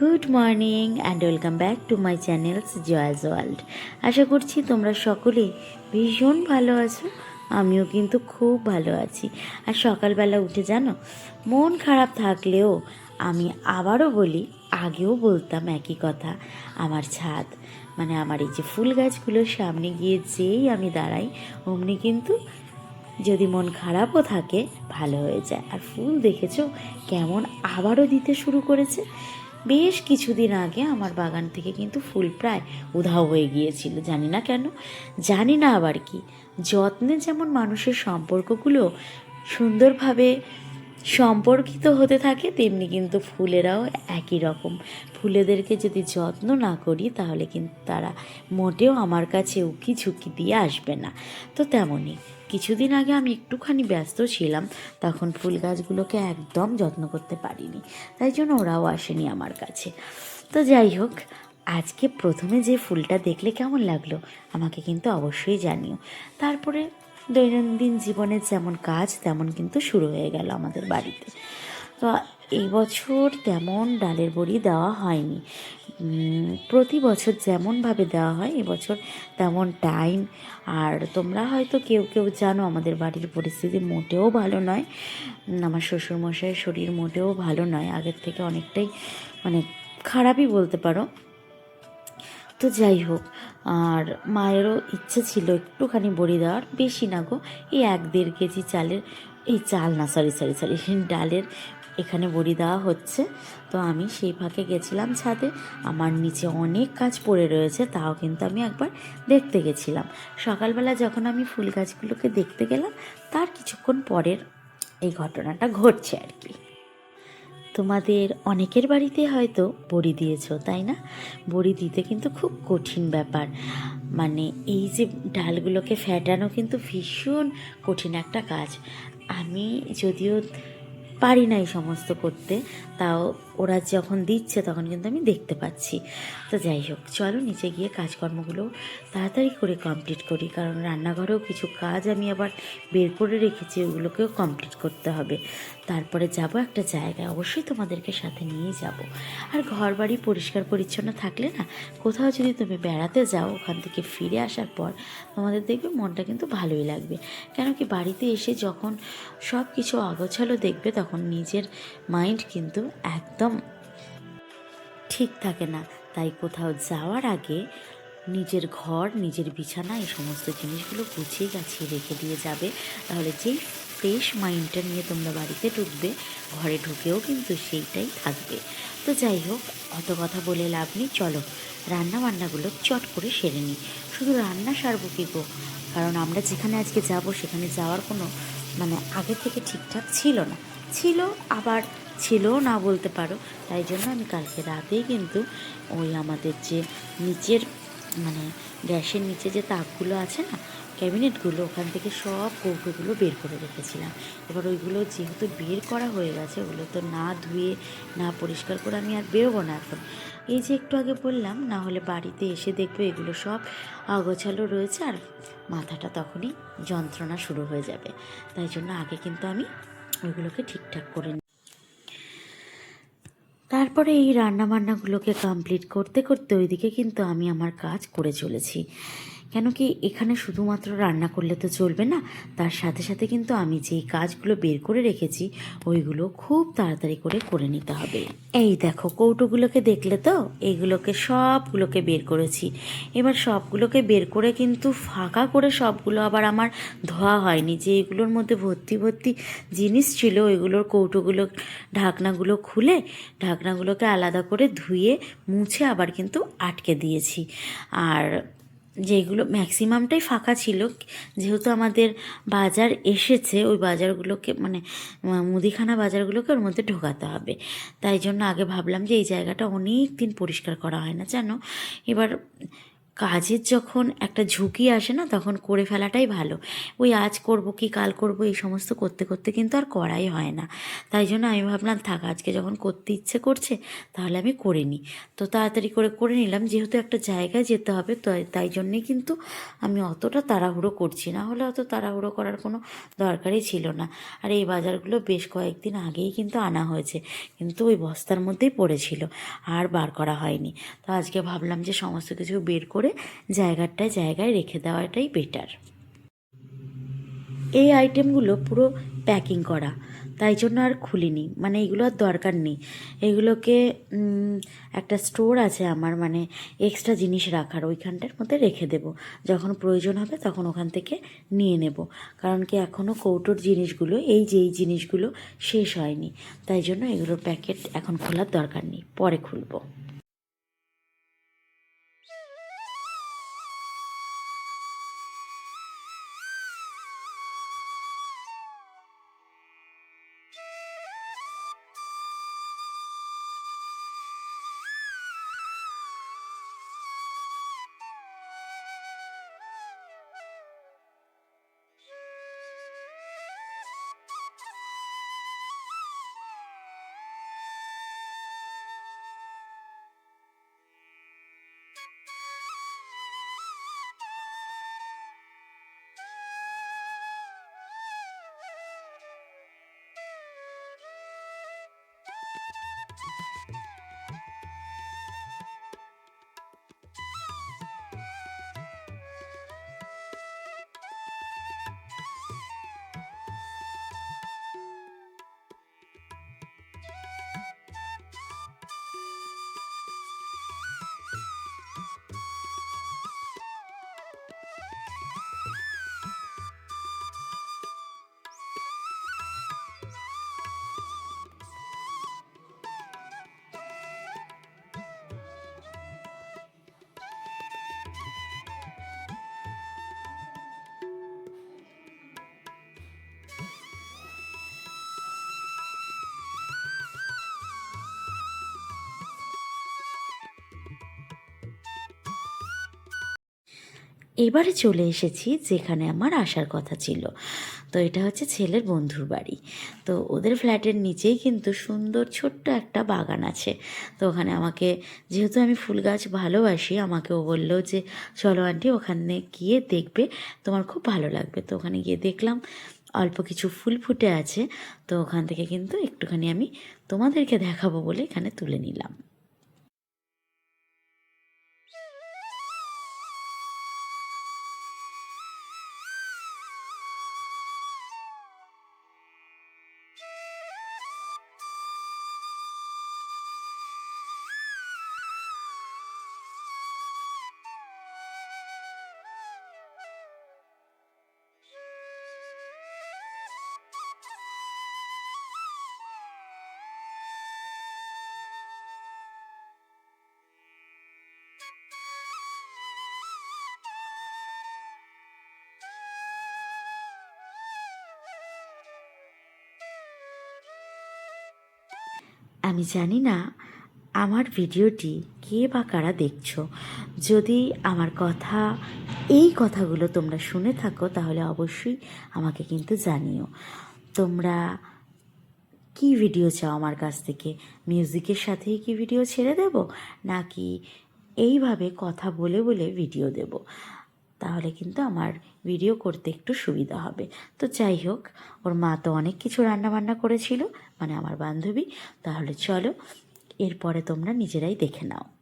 Good morning and welcome back to my channels Jaya's world. আশা করছি তোমরা সকলে ভীষণ ভালো আছো, আমিও কিন্তু খুব ভালো আছি। আর সকালবেলা উঠে জানো, মন খারাপ থাকলেও আমি আবারও বলি, আগেও বলতাম একই কথা, আমার ছাদ মানে আমার এই যে ফুল গাছগুলোর সামনে গিয়ে যেই আমি দাঁড়াই, অমনি কিন্তু যদি মন খারাপও থাকে, ভালো হয়ে যায়। আর ফুল দেখেছ, কেমন আবারও দিতে শুরু করেছে? বেশ কিছুদিন আগে আমার বাগান থেকে কিন্তু ফুল প্রায় উধাও হয়ে গিয়েছিল, জানি না কেন। জানি না আবার কি। যত্নে যেমন মানুষের সম্পর্কগুলো সুন্দরভাবে সম্পর্কিত হতে থাকে, তেমনি কিন্তু ফুলেরাও একই রকম। ফুলেদেরকে যদি যত্ন না করি, তাহলে কিন্তু তারা মোটেও আমার কাছে উকি ঝুঁকি দিয়ে আসবে না। তো তেমনই। কিছুদিন আগে আমি একটুখানি ব্যস্ত ছিলাম, তখন ফুল গাছগুলোকে একদম যত্ন করতে পারিনি, তাই জন্য ওরাও আসেনি আমার কাছে। তো যাই হোক, আজকে প্রথমে যে ফুলটা দেখলে কেমন লাগল, আমাকে কিন্তু অবশ্যই জানিও। তারপরে দৈনন্দিন জীবনের যেমন কাজ, তেমন কিন্তু শুরু হয়ে গেল আমাদের বাড়িতে। তো এই বছর তেমন ডালের বড়ি দেওয়া হয়নি। প্রতি বছর যেমনভাবে দেওয়া হয় এবছর তেমন টাইম। আর তোমরা হয়তো কেউ কেউ জানো, আমাদের বাড়ির পরিস্থিতি মোটেও ভালো নয়। আমার শ্বশুরমশাইয়ের শরীর মোটেও ভালো নয়। আগের থেকে অনেকটাই মানে খারাপই বলতে পারো। তো যাই হোক, আর মায়েরও ইচ্ছে ছিল একটুখানি বড়ি দেওয়ার, বেশি না গো। এই এক দেড় কেজি চালের, এই চাল না সরি সরি সরি ডালের এখানে বড়ি দেওয়া হচ্ছে। তো আমি সেই ফাঁকে গেছিলাম ছাদে। আমার নিচে অনেক কাজ পড়ে রয়েছে, তাও কিন্তু আমি একবার দেখতে গেছিলাম। সকালবেলা যখন আমি ফুল গাছগুলোকে দেখতে গেলাম, তার কিছুক্ষণ পরের এই ঘটনাটা ঘটছে আর কি। তোমাদের অনেকের বাড়িতে হয়তো বড়ি দিয়েছ, তাই না? বড়ি দিতে কিন্তু খুব কঠিন ব্যাপার। মানে এই যে ডালগুলোকে ফ্যাটানো কিন্তু ভীষণ কঠিন একটা কাজ। আমি যদিও পারি না এই সমস্ত করতে। তাও ওরা যখন দিচ্ছে তখন কিন্তু আমি দেখতে পাচ্ছি। তো যাই হোক, চলো নিচে গিয়ে কাজকর্মগুলো তাড়াতাড়ি করে কমপ্লিট করি। কারণ রান্নাঘরেও কিছু কাজ আমি আবার বের করে রেখেছি, ওগুলোকেও কমপ্লিট করতে হবে। তারপরে যাব একটা জায়গায়, অবশ্যই তোমাদেরকে সাথে নিয়ে যাব। আর ঘর বাড়ি পরিষ্কার পরিচ্ছন্ন থাকলে না, কোথাও যদি তুমি বেড়াতে যাও, ওখান থেকে ফিরে আসার পর তোমাদের দেখবে মনটা কিন্তু ভালোই লাগবে। কেন কি বাড়িতে এসে যখন সব কিছু অগোছালো দেখবে তখন নিজের মাইন্ড কিন্তু একদম ঠিক থাকে না। তাই কোথাও যাওয়ার আগে নিজের ঘর, নিজের বিছানা এই সমস্ত জিনিসগুলো গুছিয়ে গাছিয়ে রেখে দিয়ে যাবে। তাহলে যেই ফ্রেশ মাইন্ডটা নিয়ে তোমরা বাড়িতে ঢুকবে, ঘরে ঢুকেও কিন্তু সেইটাই থাকবে। তো যাই হোক, অত কথা বলে লাভ নেই। চলো রান্না বান্নাগুলো চট করে সেরে নিই। শুধু রান্না সারবো কি গো? কারণ আমরা যেখানে আজকে যাব, সেখানে যাওয়ার কোনো মানে আগে থেকে ঠিকঠাক ছিল না। ছিল, আবার ছিলও না বলতে পারো। তাই জন্য আমি কালকে রাতেই কিন্তু ওই আমাদের যে নিচের মানে গ্যাসের নিচে যে তাকগুলো আছে না, ক্যাবিনেটগুলো, ওখান থেকে সব কৌটোগুলো বের করে রেখেছিলাম। এবার ওইগুলো যেহেতু বের করা হয়ে গেছে, ওগুলো তো না ধুয়ে, না পরিষ্কার করে আমি আর বেরোবো না এখন। এই যে একটু আগে বললাম, না হলে বাড়িতে এসে দেখবে এগুলো সব অগোছালো রয়েছে, আর মাথাটা তখনই যন্ত্রণা শুরু হয়ে যাবে। তাই জন্য আগে কিন্তু আমি ওইগুলোকে ঠিকঠাক করে তারপরে এই রান্নাবান্নাগুলোকে কমপ্লিট করতে করতে ওইদিকে কিন্তু আমি আমার কাজ করে চলেছি। কেন কি এখানে শুধুমাত্র রান্না করলে তো চলবে না? তার সাথে সাথে কিন্তু আমি যেই কাজগুলো বের করে রেখেছি, ওইগুলো খুব তাড়াতাড়ি করে করে নিতে হবে। এই দেখো, কৌটোগুলোকে দেখলে তো? এইগুলোকে সবগুলোকে বের করেছি। এবার সবগুলোকে বের করে কিন্তু ফাঁকা করে সবগুলো আবার আমার ধোয়া হয়নি। যে এগুলোর মধ্যে ভর্তি ভর্তি জিনিস ছিল, ওইগুলোর কৌটোগুলো, ঢাকনাগুলো খুলে ঢাকনাগুলোকে আলাদা করে ধুয়ে, মুছে আবার কিন্তু আটকে দিয়েছি। আর যেগুলো ম্যাক্সিমামটাই ফাঁকা ছিল। যেহেতু আমাদের বাজার এসেছে, ওই বাজারগুলোকে মানে মুদিখানা বাজারগুলোকে ওর মধ্যে ঢোকাতে হবে। তাই জন্য আগে ভাবলাম যে এই জায়গাটা অনেক দিন পরিষ্কার করা হয় না, জানো? এবার কাজের যখন একটা ঝুঁকি আসে না, তখন করে ফেলাটাই ভালো। ওই আজ করব কি, কাল করব, এই সমস্ত করতে করতে কিন্তু আর করাই হয় না। তাই জন্য আমি ভাবলাম, থাক, আজকে যখন করতে ইচ্ছে করছে, তাহলে আমি করে নিই। তো তাড়াতাড়ি করে করে নিলাম। যেহেতু একটা জায়গায় যেতে হবে তাই জন্যেই কিন্তু আমি অতটা তাড়াহুড়ো করছি না। হলে অত তাড়াহুড়ো করার কোনো দরকারই ছিল না। আর এই বাজারগুলো বেশ কয়েকদিন আগেই কিন্তু আনা হয়েছে। কিন্তু ওই বস্তার মধ্যেই পড়েছিল। আর বার করা হয়নি। তো আজকে ভাবলাম যে সমস্ত কিছু বের করে জায়গাটায় জায়গায় রেখে দেওয়াটাই বেটার এই আইটেমগুলো পুরো প্যাকিং করা, তাই জন্য আর খুলিনি। মানে এগুলো আর দরকার নেই। এগুলোকে একটা স্টোর আছে আমার মানে এক্সট্রা জিনিস রাখার, ওইখানটার মধ্যে রেখে দেব। যখন প্রয়োজন হবে তখন ওখান থেকে নিয়ে নেব। কারণ কি এখনও কৌটোর জিনিসগুলো, এই যে এই জিনিসগুলো শেষ হয়নি। তাই জন্য এগুলোর প্যাকেট এখন খোলার দরকার নেই। পরে খুলবো। এবারে চলে এসেছি যেখানে আমার আসার কথা ছিল। তো এটা হচ্ছে ছেলের বন্ধুর বাড়ি। তো ওদের ফ্ল্যাটের নিচেই কিন্তু সুন্দর ছোট্ট একটা বাগান আছে। তো ওখানে আমাকে, যেহেতু আমি ফুল গাছ ভালোবাসি, আমাকে ও বলল যে, চলো আন্টি, ওখানে গিয়ে দেখবে, তোমার খুব ভালো লাগবে। তো ওখানে গিয়ে দেখলাম, অল্প কিছু ফুল ফুটে আছে। তো ওখান থেকে কিন্তু একটুখানি আমি তোমাদেরকে দেখাবো বলে এখানে তুলে নিলাম। আমি জানি না, আমার ভিডিওটি কে বা কারা দেখছ। যদি আমার কথা, এই কথাগুলো তোমরা শুনে থাকো, তাহলে অবশ্যই আমাকে কিন্তু জানিও। তোমরা কি ভিডিও চাও আমার কাছ থেকে? মিউজিকের সাথেই কি ভিডিও ছেড়ে দেব? নাকি এইভাবে কথা বলে বলে ভিডিও দেব? তাহলে কিন্তু আমার ভিডিও করতে একটু সুবিধা হবে। তো যাই হোক, ওর মা তো অনেক কিছু রান্না বান্না করেছিল। মানে আমার বান্ধবী তাহলে চলো এরপরে তোমরা নিজেরাই দেখে নাও।